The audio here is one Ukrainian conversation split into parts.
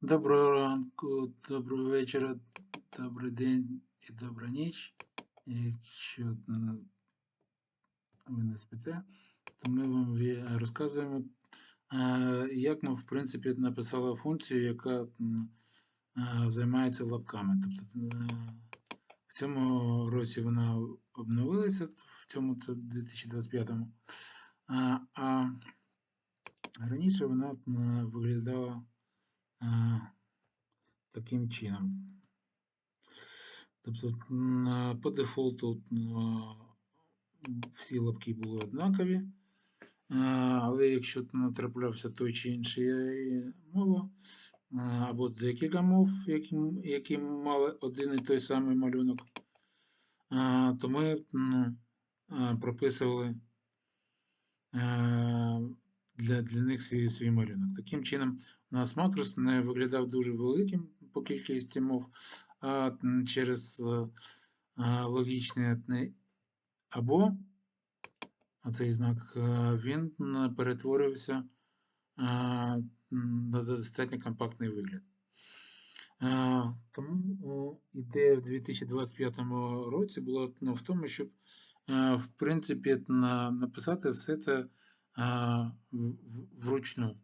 Доброго ранку, доброго вечора, добрий день і добра ніч. Якщо ви не спите, то ми вам розказуємо, як ми, в принципі, написали функцію, яка займається лапками. Тобто е, в цьому році вона обновилася, в цьому 2025-му. А, раніше вона виглядала таким чином. Тобто по дефолту всі лапки були однакові, е, але якщо м, траплявся той чи інший е, мова, е, або декілька мов, які, мали один і той самий малюнок, е, то ми е, прописували е, для, для них свій, свій малюнок. Таким чином, у нас макрос не виглядав дуже великим по кількості мов, а через е, е, логічне не- або оцей знак, е, він перетворився на достатньо компактний вигляд. Тому ідея в 2025 році була ну, в тому, щоб в принципі написати все це вручну.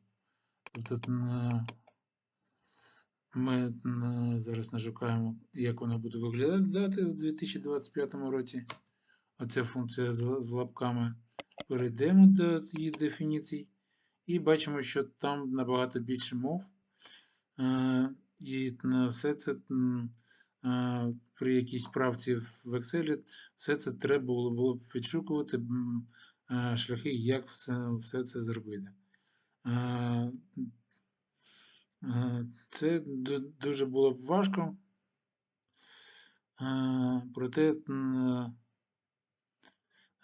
Тобто ми зараз нажукаємо, як воно буде виглядати в 2025 році. Оця функція з, лапками. Перейдемо до її дефініцій і бачимо, що там набагато більше мов. І все це при якійсь правці в Excel, все це треба було, б відшукувати шляхи, як все, все це зробити. Е, е, Це дуже було б важко. Е, Проте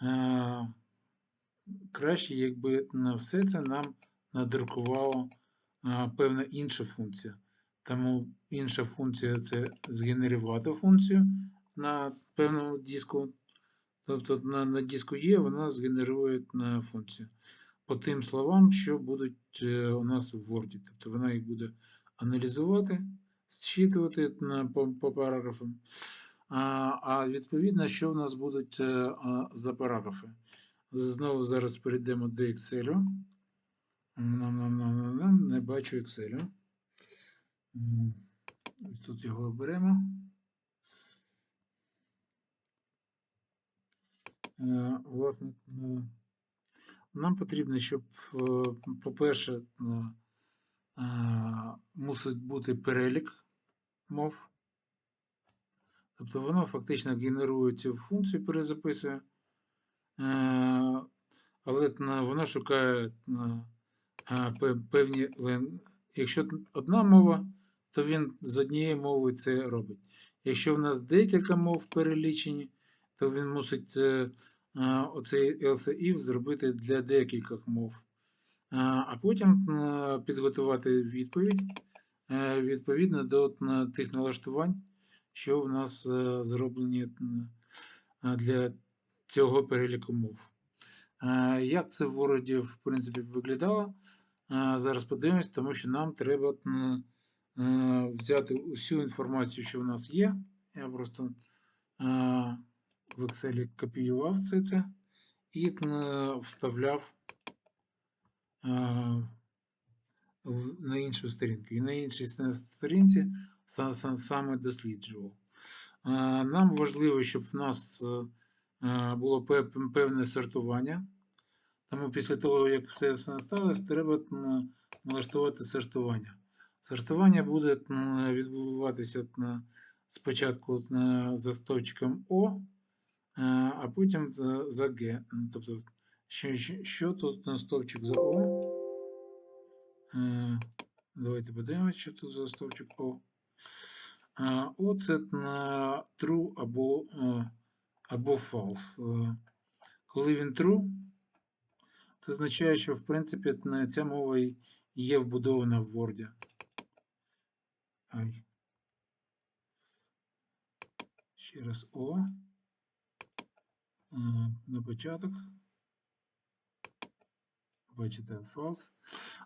е, краще, якби на все це нам надрукувала певна інша функція. Тому інша функція це згенерувати функцію на певному диску. Тобто на, на диску є, вона згенерує на функцію. По тим словам, що будуть е, у нас в Word. Тобто вона їх буде аналізувати, зчитувати на, по, по параграфам. А, а відповідно, що в нас будуть е, а, за параграфи. Знову зараз перейдемо до Excel. Не бачу Excel. Тут його оберемо. Власне, е, нам потрібно, щоб, е, по-перше, е, е, мусить бути перелік мов. Тобто воно фактично генерує цю функцію, перезаписує. Е, Але воно шукає е, е, пе- певні Якщо одна мова, то він з однієї мови це робить. Якщо в нас декілька мов перелічені, то він мусить е, е, оцей else if зробити для декількох мов. Е, А потім підготувати відповідь відповідно до тих налаштувань, що в нас зроблені для цього переліку мов. Як це в Word, в принципі, виглядало? Зараз подивимось, тому що нам треба взяти усю інформацію, що в нас є. Я просто в Excel копіював все це і е, вставляв е, на іншу сторінку. І на іншій сторінці са- са- саме досліджував. Е, Нам важливо, щоб в нас було певне сортування. Тому після того, як все насталось, треба налаштувати сортування. Сортування буде відбуватися спочатку за стовпчиком О, а потім за, за Г. Тобто, що, що, тут на стовпчик за О? Е, Давайте подивимося, що тут за стовпчик О. Е, О це на true або, е, або false. Е, Коли він true, Це означає, що в принципі ця мова є вбудована в Word. Ще раз О. На початок. Бачите, false.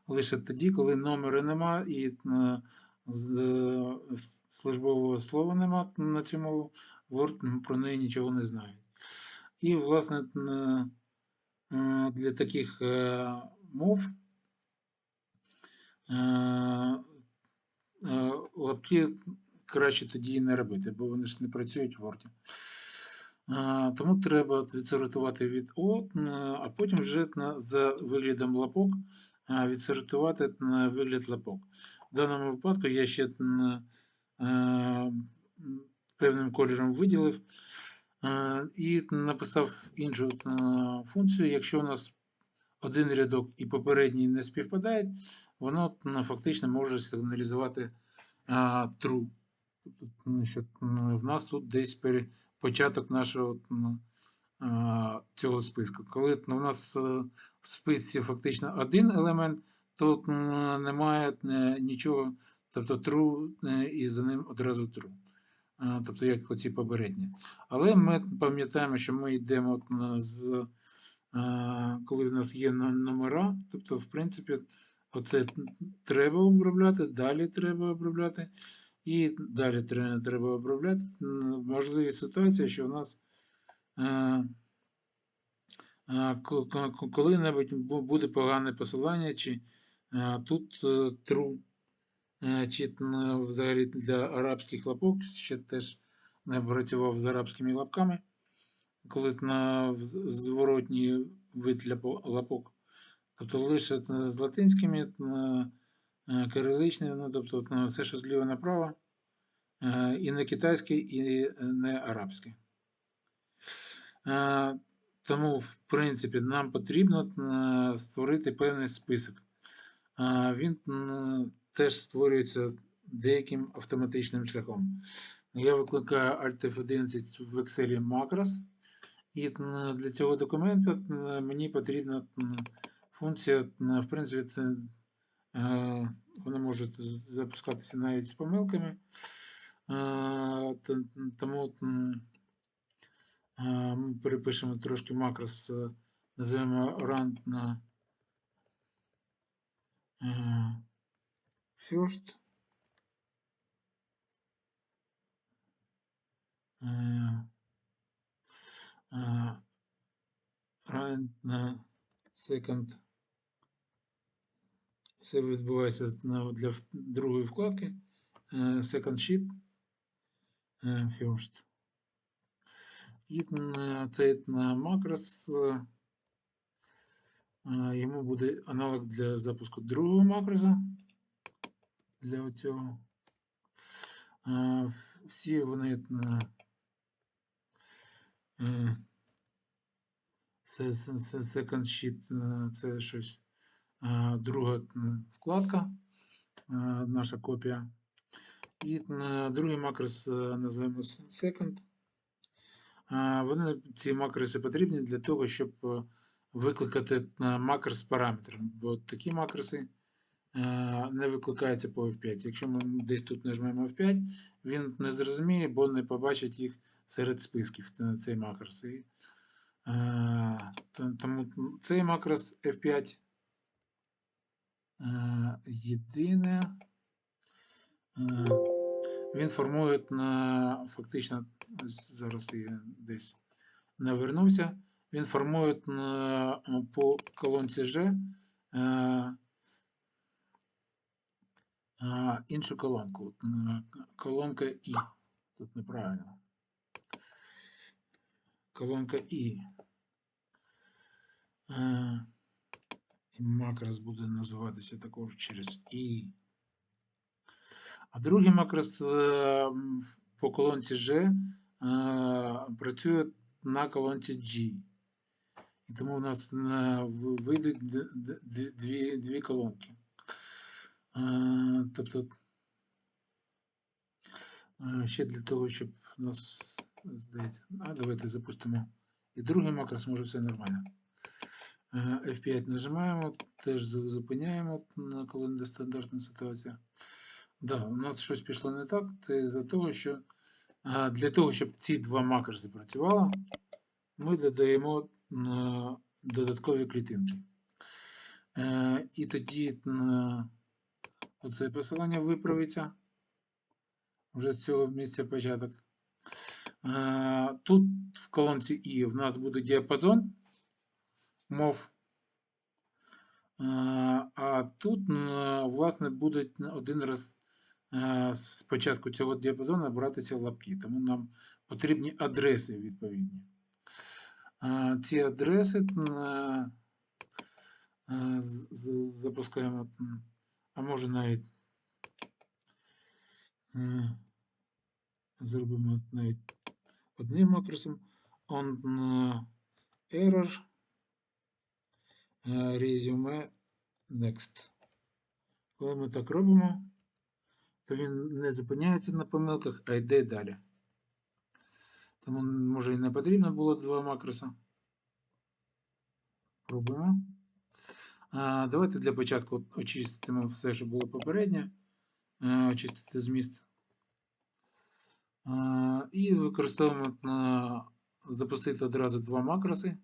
Лише тоді, коли номера нема і е, з- е, службового слова нема на цю мову, Word про неї нічого не знає. І, власне, е, для таких мов лапки краще тоді не робити, бо вони ж не працюють в Word. Тому треба відсортувати від О, а потім вже за виглядом лапок відсортувати на вигляд лапок. В даному випадку я ще певним кольором виділив і написав іншу функцію. Якщо у нас один рядок і попередній не співпадають, воно фактично може сигналізувати true. Тобто, що в нас тут десь початок нашого м, цього списку. Коли в нас е, в списці фактично один елемент, то м, немає е, нічого, тобто true е, і за ним одразу true. Тобто, як оці попередні. Але ми пам'ятаємо, що ми йдемо з коли в нас є номера, тобто, в принципі, оце треба обробляти, далі треба обробляти, і далі треба обробляти. Можливі ситуації, що в нас е, е, ко- ко- ко- коли-небудь буде погане посилання, чи е, тут е, чи взагалі для арабських лапок, ще теж не працював з арабськими лапками коли на зворотній вид ляпо- лапок. Тобто лише з латинськими, е, ну, тобто ну, все, що зліва направо, е, і не китайський, і не арабський. Е, Тому, в принципі, нам потрібно е, створити певний список. Е, Він теж створюється деяким автоматичним шляхом. Я викликаю Alt F11 в Excel макрос. І для цього документа мені потрібна функція, в принципі, це е, вона може з- запускатися навіть з помилками. Е, Тому е, ми перепишемо трошки макрос, називаємо run на first. Run на second. Це відбувається для другої вкладки. е, Second sheet. е, First. І цей макрос е, йому буде аналог для запуску другого макроса. Для цього. Всі вони second sheet, це щось друга вкладка, е, наша копія. І е, другий макрос е, називаємо second. Е, Вони ці макроси потрібні для того, щоб е, викликати е, макрос з параметром. Бо такі макроси е, не викликаються по F5. Якщо ми десь тут нажмемо F5, він не зрозуміє, бо не побачить їх серед списків е, цей макрос. Е, Тому цей макрос F5 е, єдине. е, Він формує на фактично, зараз я десь навернувся. Він формує на, по колонці G е, е, іншу колонку. Е, Колонка І. Тут неправильно. Колонка І. І макрос буде називатися також через І. А другий макрос е, по колонці G е, працює на колонці G. І тому у нас е, вийдуть дві, дві, колонки. Тобто ще для того, щоб у нас здається. А давайте запустимо. І другий макрос може все нормально. Е, F5 нажимаємо, теж зупиняємо, коли нестандартна ситуація. Да, у нас щось пішло не так. Це за того, що для того, щоб ці два макроси працювали, ми додаємо додаткові клітинки. Е, І тоді Оце посилання виправиться. Вже з цього місця початок. Е, Тут в колонці І в нас буде діапазон мов. Е, А тут, е, власне, буде один раз е, з початку цього діапазону братися лапки. Тому нам потрібні адреси відповідні. Е, Ці адреси е, е, запускаємо, а може навіть е, зробимо навіть одним макросом. On е, error е, resume next. Коли ми так робимо, то він не зупиняється на помилках, а йде далі. Тому може і не потрібно було два макроса. Пробуємо. А, давайте для початку очистимо все, що було попередньо. Е, очистити зміст. А, і використовуємо на запустити одразу два макроси.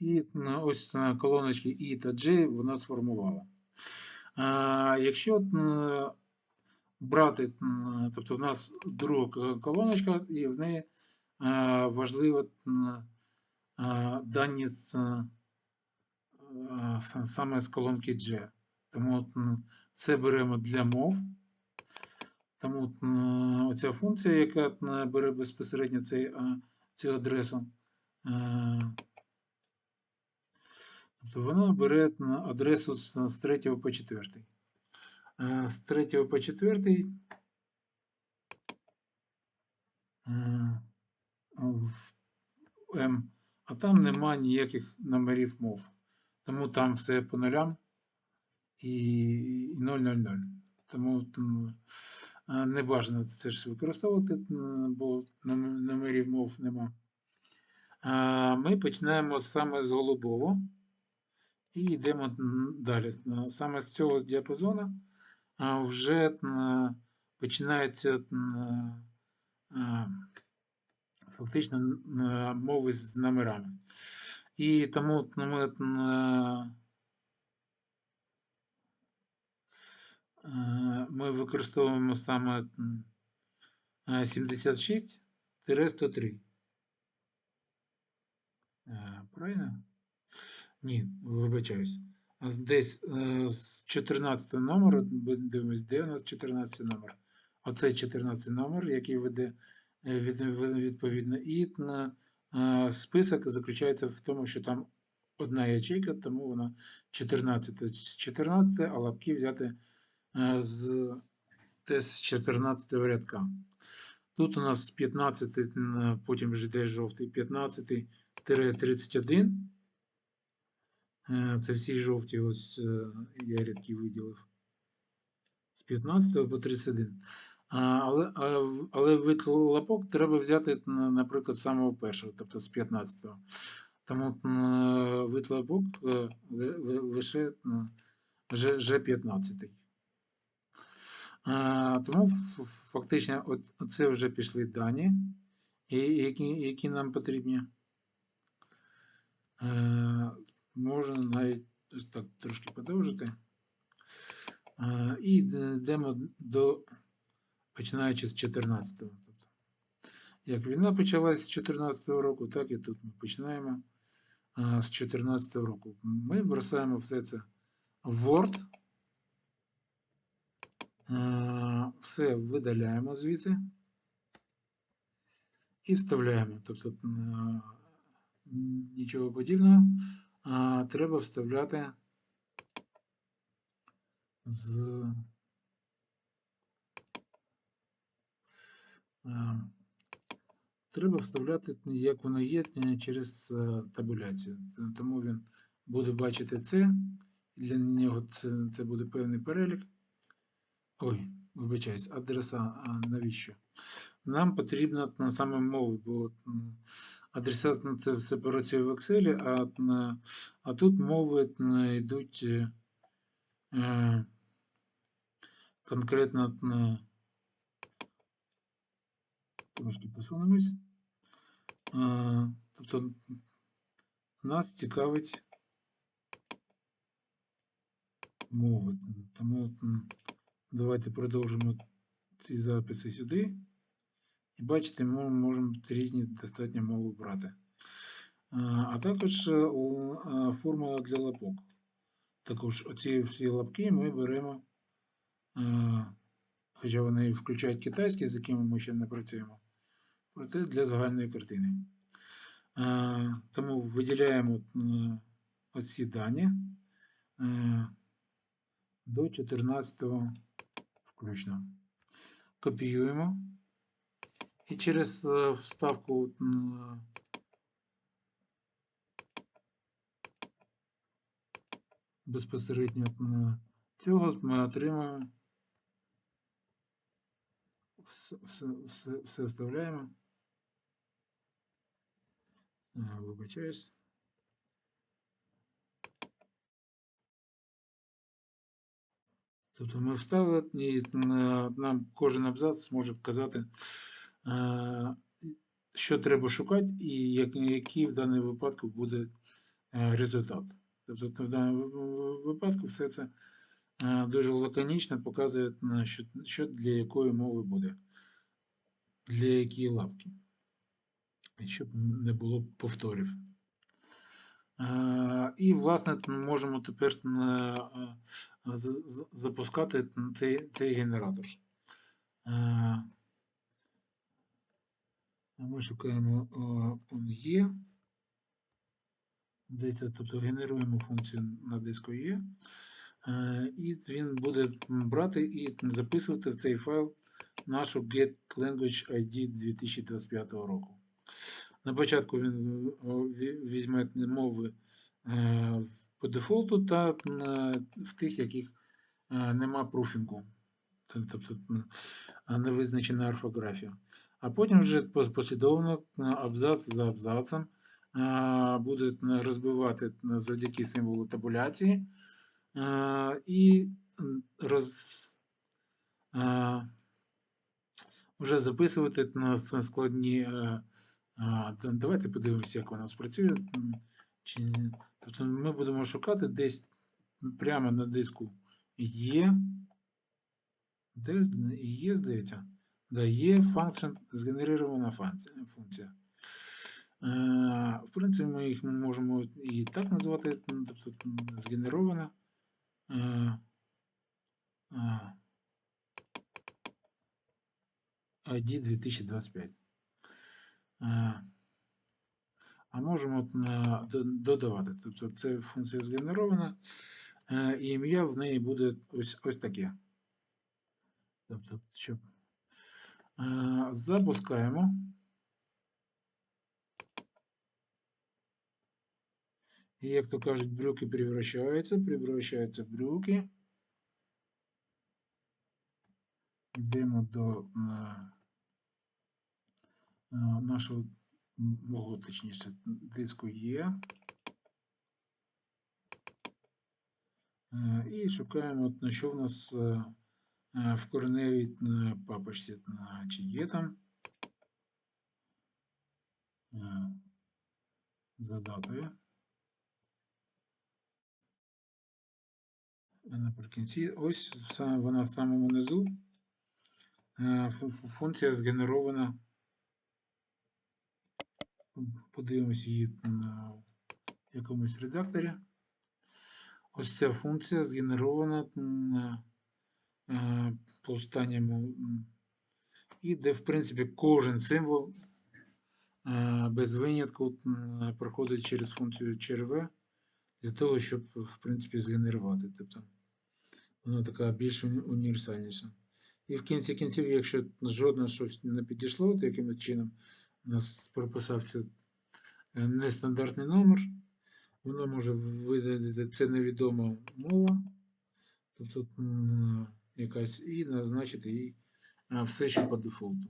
І ось колоночки I та J воно сформувало. А, якщо брати, тобто в нас друга колоночка, і в неї важливо дані саме з колонки G. Тому це беремо для мов. Тому оця функція, яка бере безпосередньо цю адресу, тобто вона бере м, адресу з, з 3 по 4. Е, З 3 по 4 е, в М, а там нема ніяких номерів мов. Тому там все по нулям і, і 000. Тому е, не бажано це ж використовувати, бо номерів мов нема. Ми починаємо саме з голубого і йдемо далі. Саме з цього діапазону вже починаються фактично мови з номерами. І тому ну, ми ми використовуємо саме е, 76-103. Е, Правильно? Ні, вибачаюсь. Десь е, з 14 номеру, дивимось, де у нас 14 номер. Оцей 14 номер, який веде е, від, від- відповідно. І на, е, список заключається в тому, що там одна ячейка, тому вона 14 з 14, а лапки взяти з з 14 рядка. Тут у нас 15, потім вже йде жовтий, 15-31. Е, Це всі жовті, ось е, я рядки виділив. З 15 по 31. Але, але вид лапок треба взяти, наприклад, з самого першого, тобто з 15-го. Тому вид лапок е, ли- ли- лише м, Ж- Ж15. Тому фактично це вже пішли дані, які, які нам потрібні. Можна навіть так трошки подовжити. І йдемо до починаючи з 14-го. Тобто, як війна почалась з 14-го року, так і тут ми починаємо з 14-го року. Ми бросаємо все це в Word. Все видаляємо звідси і вставляємо. Тобто нічого подібного. А, Треба вставляти з е, треба вставляти, як воно є, е, через е, табуляцію. Тому він буде бачити це. Для нього це, це буде певний перелік. Ой, вибачаюсь, адреса, а навіщо? Нам потрібно на саме мови, бо м, адреса ну, це все працює в Excel, а, на- а тут мови йдуть е, е, конкретно на трошки посунемось. Е, Тобто нас цікавить мови. Тому давайте продовжимо ці записи сюди. І бачите, ми можемо різні достатньо мови брати. А, також а, формула для лапок. Також оці всі лапки ми беремо, хоча вони включають китайські, з якими ми ще не працюємо, проте для загальної картини. Тому виділяємо е, оці дані е, до 14 включно. Копіюємо і через е, вставку безпосередньо цього ми отримаємо. Все, все, все, вставляємо. Е, Вибачаюсь. Тобто ми вставили і нам кожен абзац може вказати, що треба шукати і який в даному випадку буде е, результат. Тобто в даному випадку все це е, дуже лаконічно показує, що, для якої мови буде, для якої лапки. Щоб не було повторів. Е, І, власне, можемо тепер е, е, запускати цей генератор. Ми шукаємо є. Data, тобто генеруємо функцію на диску є. Е, І він буде брати і записувати в цей файл нашу Get Language ID 2025 року. На початку він е, візьме мови е, по дефолту та в тих, яких нема пруфінгу, тобто м, а не визначена орфографія. А потім вже послідовно е, абзац за абзацем е, буде розбивати завдяки символу табуляції е, і вже записувати на складні. Давайте подивимося, як воно спрацює. Тобто ми будемо шукати десь прямо на диску є. Де є, здається? Да, є function, згенерована функція. Е, В принципі, ми їх можемо і так назвати, тобто згенерована. Е, ID 2025. Е, А можемо е, додавати. Тобто це функція згенерована, е, і ім'я в неї буде ось, ось таке. Тобто, щоб е, запускаємо. І як то кажуть, брюки превращаються, превращаються брюки. Йдемо до е, е, нашого мого, точніше, диску є. І шукаємо, на що в нас в кореневій е, папочці, чи є там. Е, За датою. Наприкінці, ось вона в самому низу. Е, фу- фу- Функція згенерована. Подивимось її на якомусь редакторі. Ось ця функція згенерована е, по останньому, і де, в принципі, кожен символ е, без винятку проходить через функцію CHRV для того, щоб, в принципі, згенерувати. Тобто вона така більш універсальніша. І в кінці кінців, якщо жодне щось не підійшло, то якимось чином у нас прописався е, нестандартний номер, воно може видати це невідома мова, тобто якась і назначити їй а, все, що по дефолту.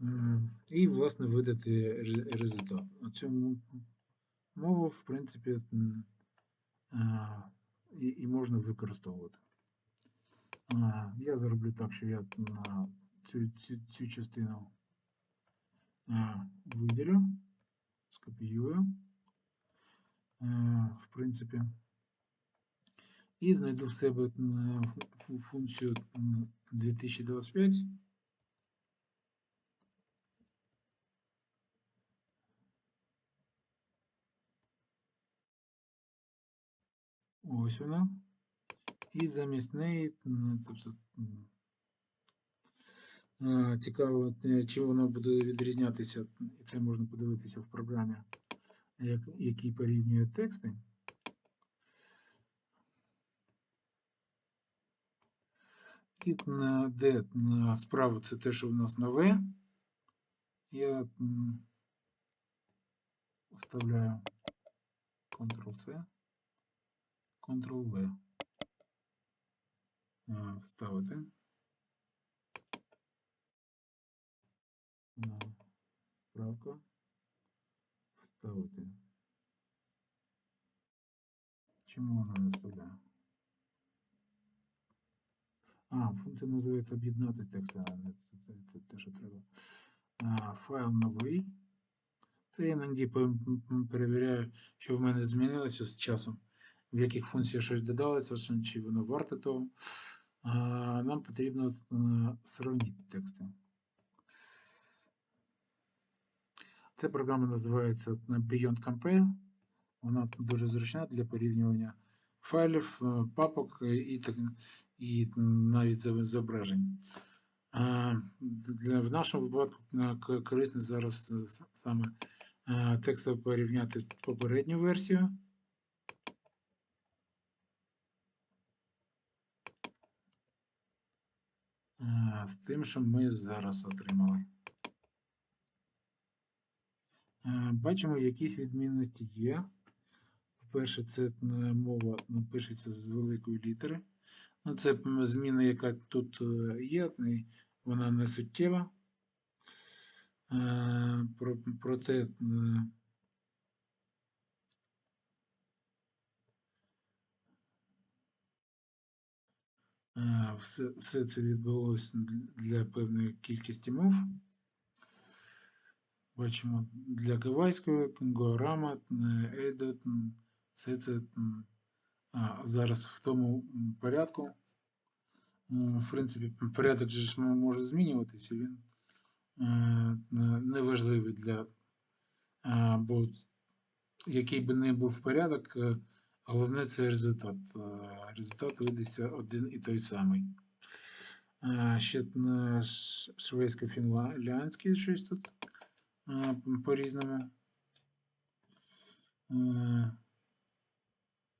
М, І, власне, видати ре- результат. А цю м- мову, в принципі, м, а, і, і можна використовувати. А, Я зроблю так, що я на цю, цю, цю частину а, виділю, скопіюю. Е, В принципі, І знайду в себе м, функцію 2025. Ось вона. І замість неї, тобто, е, цікаво, е, чим воно буде відрізнятися, і це можна подивитися в програмі, як, які порівнює тексти. І на на справа це те, що в нас нове. Я вставляю Ctrl-C, Ctrl-V. Вставити. Правка. Вставити. Чому вона не вставляє? А, функція називається об'єднати текст, а не це, те, що треба. А, файл новий. Це я іноді перевіряю, що в мене змінилося з часом, в яких функціях щось додалося, чи воно варте того. А, нам потрібно е, сравнити тексти. Ця програма називається Beyond Compare. Вона дуже зручна для порівнювання файлів, е, папок е, і, і навіть зображень. В нашому випадку е, корисно зараз саме текстово порівняти попередню версію. З тим, що ми зараз отримали. Бачимо, якісь відмінності є. По-перше, це е, мова ну, пишеться з великої літери. Ну, це зміна, яка тут е, є, вона не суттєва. Е, Проте все, все це відбулося для певної кількості мов. Бачимо для гавайської, Гоарама, Ейдо, все це а, зараз в тому порядку. В принципі, порядок же може змінюватися, він е, неважливий для, бо який би не був порядок, е, головне це результат. Е, Результат видається один і той самий. Е, Ще на шведсько-фінляндський щось тут е, по-різному.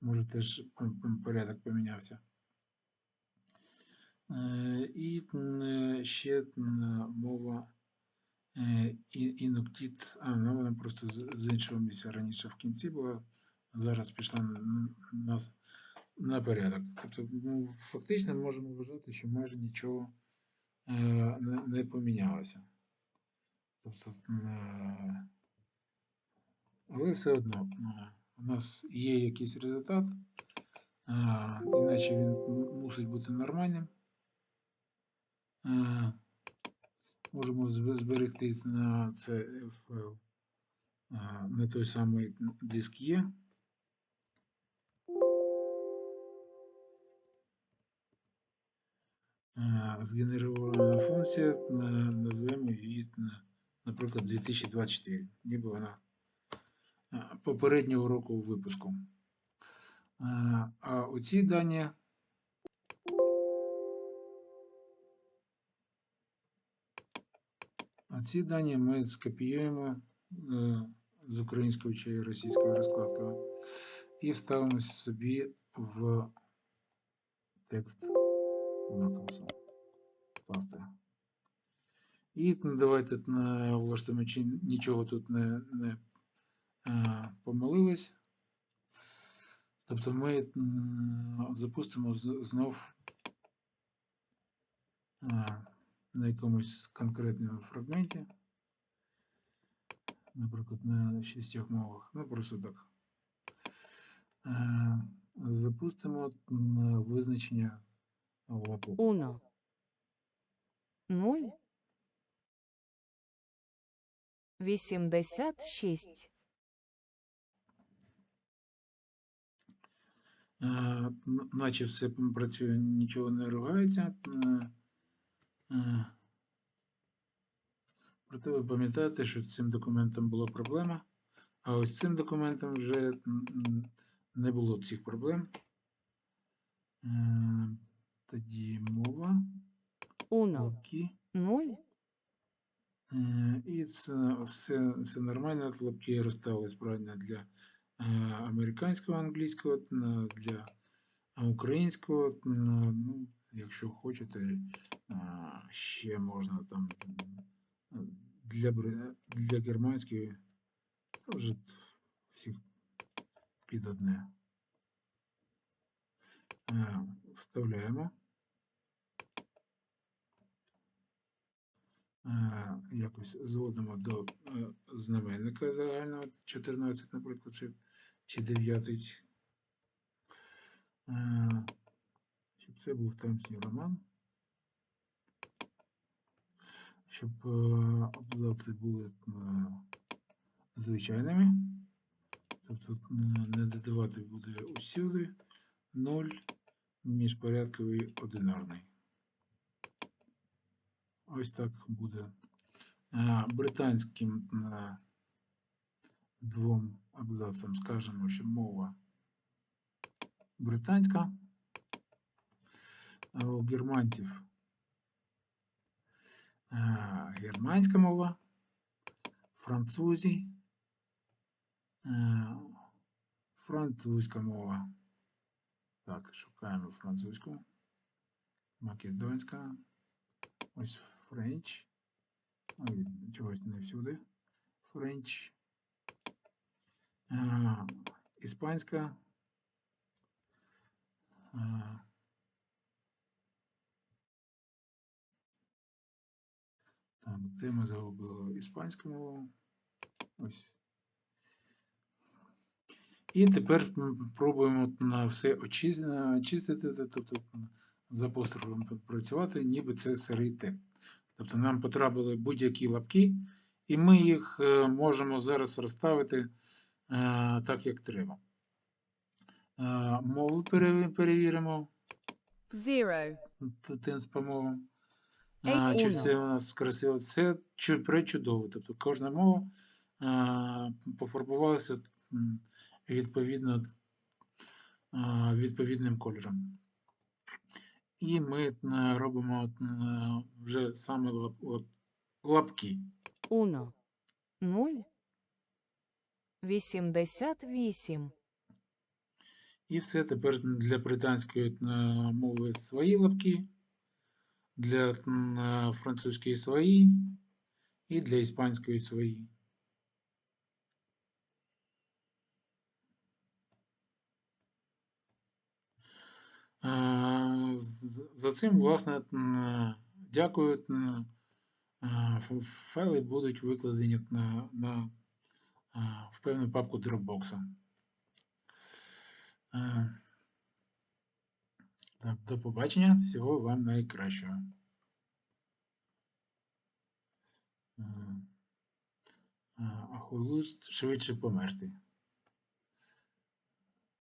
Е, Може теж порядок помінявся. Е, І ще мова е, інуктіт, а ну вона просто з іншого місця раніше в кінці була, зараз пішла на, на, порядок. Тобто, ну, фактично можемо вважати, що майже нічого е, не, помінялося. Тобто, е, але все одно е, у нас є якийсь результат, е, іначе він мусить бути нормальним. Можемо зберегти на це файл на той самий диск є. Е, Згенерована функція, назвемо її, наприклад, 2024, ніби вона попереднього року випуску. Е, А оці дані оці дані ми скопіюємо е, з українською чи російською розкладкою і вставимо собі в текст накосу пасти. І давайте е, влаштуємо, чи нічого тут не, не е, помилилось. Тобто ми запустимо знов е, на якомусь конкретному фрагменті, наприклад, на шістьох мовах. Ну, просто так. Е, Запустимо визначення лапок. Uno. Нуль. Вісімдесят шість. Наче все працює, нічого не ругається. Е, е, Проте ви пам'ятаєте, що з цим документом була проблема, а ось з цим документом вже не було цих проблем. Е, Тоді мова, Uno. Нуль. Е, І це все, все нормально. Лапки розставились правильно для е, американського, англійського, для українського. Ну, якщо хочете, е, ще можна там для, для германської, вже всіх під одне. Е, Вставляємо. Е, якось зводимо до е, знаменника загального 14, наприклад, чи, чи 9. Е, щоб це був тамсний роман. Щоб е, абзаци були е, звичайними. Тобто не додавати буде усюди 0, міжпорядковий одинарний. Ось так буде британським двом абзацам скажемо, що мова британська, а у германців германська мова, французі, французька мова. Так, шукаємо французьку, македонська, ось. Ой, чогось не всюди. Френч. Іспанська. Так, де ми загубили іспанську мову? Ось. І тепер пробуємо на все очистити, тобто з апострофом працювати, ніби це сирий текст. Тобто нам потрапили будь-які лапки, і ми їх е, можемо зараз розставити е, так, як треба. Е, Мову перевіримо. Zero. Тенс по мовам. А, Чи все у нас красиво? Це чу- пречудово. Тобто кожна мова а, пофарбувалася відповідно а, відповідним кольором. І ми е, робимо е, вже саме лап- лап- лапки. Uno. Нуль. Вісімдесят вісім. І все тепер для британської е, мови свої лапки, для е, французької свої і для іспанської свої. Е, За цим, власне, дякую. Файли будуть викладені на, на, в певну папку Dropbox. Так, до побачення. Всього вам найкращого. А хуйлуст швидше померти.